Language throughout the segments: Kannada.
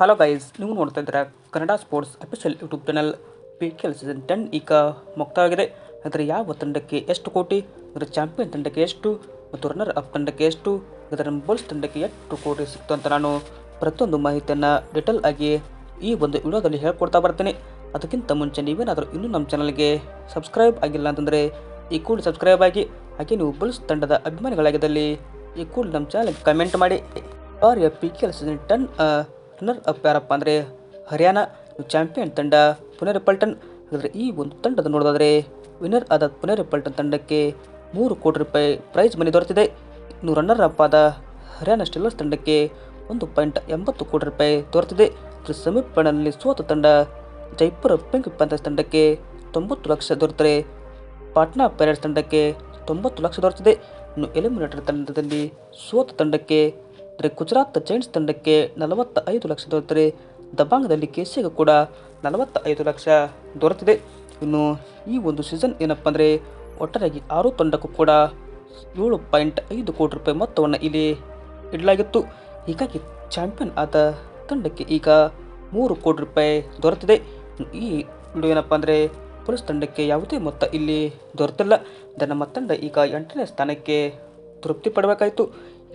ಹಲೋ ಗೈಸ್ ನೀವು ನೋಡ್ತಾ ಇದ್ದೀರಾ Kannada sports official YouTube channel P K L season ten ಈಗ ಮುಕ್ತವಾಗಿದೆ ಅದರ ಯಾವ ತಂಡಕ್ಕೆ ಎಷ್ಟು ಕೋಟಿ, ಅದರ ಚಾಂಪಿಯನ್ ತಂಡಕ್ಕೆ ಎಷ್ಟು ಮತ್ತು ರನ್ನರ್ ಅಪ್ ತಂಡಕ್ಕೆ ಎಷ್ಟು, ಅದರ ಬೋಲ್ಸ್ ತಂಡಕ್ಕೆ ಎಷ್ಟು ಕೋಟಿ ಸಿಕ್ತು ಅಂತ ನಾನು ಪ್ರತಿಯೊಂದು ಮಾಹಿತಿಯನ್ನು ಡಿಟೇಲ್ ಆಗಿ ಈ ಒಂದು ವಿಡಿಯೋದಲ್ಲಿ ಹೇಳ್ಕೊಡ್ತಾ ಬರ್ತೀನಿ. ಅದಕ್ಕಿಂತ ಮುಂಚೆ ನೀವೇನಾದರೂ ಇನ್ನೂ ನಮ್ಮ ಚಾನಲ್ಗೆ ಸಬ್ಸ್ಕ್ರೈಬ್ ಆಗಿಲ್ಲ ಅಂತಂದರೆ ಈ ಕೂಡ ಸಬ್ಸ್ಕ್ರೈಬ್ ಆಗಿ, ಹಾಗೆ ನೀವು ಬುಲ್ಸ್ ತಂಡದ ಅಭಿಮಾನಿಗಳಾಗಿದ್ದಲ್ಲಿ ಈ ಕೂಡ ನಮ್ಮ ಚಾನಲ್ಗೆ ಕಮೆಂಟ್ ಮಾಡಿ. R A P K L season ten runner up ಅಂದರೆ ಹರಿಯಾಣ ಚಾಂಪಿಯನ್ ತಂಡ ಪುನರಿಪಲ್ಟನ್ ಹಾಗಾದರೆ ಈ ಒಂದು ತಂಡದ ನೋಡೋದಾದರೆ ವಿನ್ನರ್ ಆದ ಪುನರಿಪಲ್ಟನ್ ತಂಡಕ್ಕೆ ಮೂರು ಕೋಟಿ ರೂಪಾಯಿ ಪ್ರೈಸ್ ಮನಿ ದೊರೆತಿದೆ. ಇನ್ನು ರನ್ನರ್ ಅಪ್ ಆದ ಹರಿಯಾಣ ಸ್ಟಿಲ್ಲರ್ಸ್ ತಂಡಕ್ಕೆ ಒಂದು ಪಾಯಿಂಟ್ ಎಂಬತ್ತು ಕೋಟಿ ರೂಪಾಯಿ ದೊರೆತಿದೆ. ಸೆಮಿಫೈನಲ್ನಲ್ಲಿ ಸೋತ ತಂಡ ಜೈಪುರ ಪಿಂಕ್ ಪ್ಯಾಂಥರ್ಸ್ ತಂಡಕ್ಕೆ ತೊಂಬತ್ತು ಲಕ್ಷ ದೊರೆತರೆ. ಪಾಟ್ನಾ ಪೈರೇಟ್ಸ್ ತಂಡಕ್ಕೆ ತೊಂಬತ್ತು ಲಕ್ಷ ದೊರೆತಿದೆ. ಇನ್ನು ಎಲಿಮಿನೇಟರ್ ತಂಡದಲ್ಲಿ ಸೋತ ತಂಡಕ್ಕೆ ಗುಜರಾತ್ ಜೈಂಟ್ಸ್ ತಂಡಕ್ಕೆ ನಲವತ್ತ ಐದು ಲಕ್ಷ ದೊರೆತರೆ. ದಬಾಂಗದಲ್ಲಿ ಕೆಸಿಗೆ ಕೂಡ ನಲವತ್ತ ಐದು ಲಕ್ಷ ದೊರೆತಿದೆ. ಇನ್ನು ಈ ಒಂದು ಸೀಸನ್ ಏನಪ್ಪ ಅಂದರೆ ಒಟ್ಟಾರೆಯಾಗಿ ಆರು ತಂಡಕ್ಕೂ ಕೂಡ ಏಳು ಪಾಯಿಂಟ್ ಐದು ಕೋಟಿ ರೂಪಾಯಿ ಮೊತ್ತವನ್ನು ಇಲ್ಲಿ ಇಡಲಾಗಿತ್ತು. ಹೀಗಾಗಿ ಚಾಂಪಿಯನ್ ಆದ ತಂಡಕ್ಕೆ ಈಗ ಮೂರು ಕೋಟಿ ರೂಪಾಯಿ ದೊರೆತಿದೆ. ಈ ವಿಡಿಯೋ ಏನಪ್ಪ ಅಂದರೆ ಪೊಲೀಸ್ ತಂಡಕ್ಕೆ ಯಾವುದೇ ಮೊತ್ತ ಇಲ್ಲಿ ದೊರೆತಿಲ್ಲ. ನಮ್ಮ ತಂಡ ಈಗ ಎಂಟನೇ ಸ್ಥಾನಕ್ಕೆ ತೃಪ್ತಿ ಪಡಬೇಕಾಯಿತು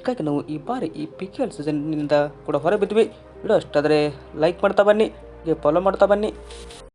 ಹೀಗಾಗಿ ನಾವು ಈ ಬಾರಿ ಈ ಪಿ ಕೆ ಎಲ್ ಸೀಸನ್ನಿಂದ ಕೂಡ ಹೊರಬಿದ್ವಿ. ವಿಡಿಯೋ ಅಷ್ಟಾದರೆ ಲೈಕ್ ಮಾಡ್ತಾ ಬನ್ನಿ ಫಾಲೋ ಮಾಡ್ತಾ ಬನ್ನಿ.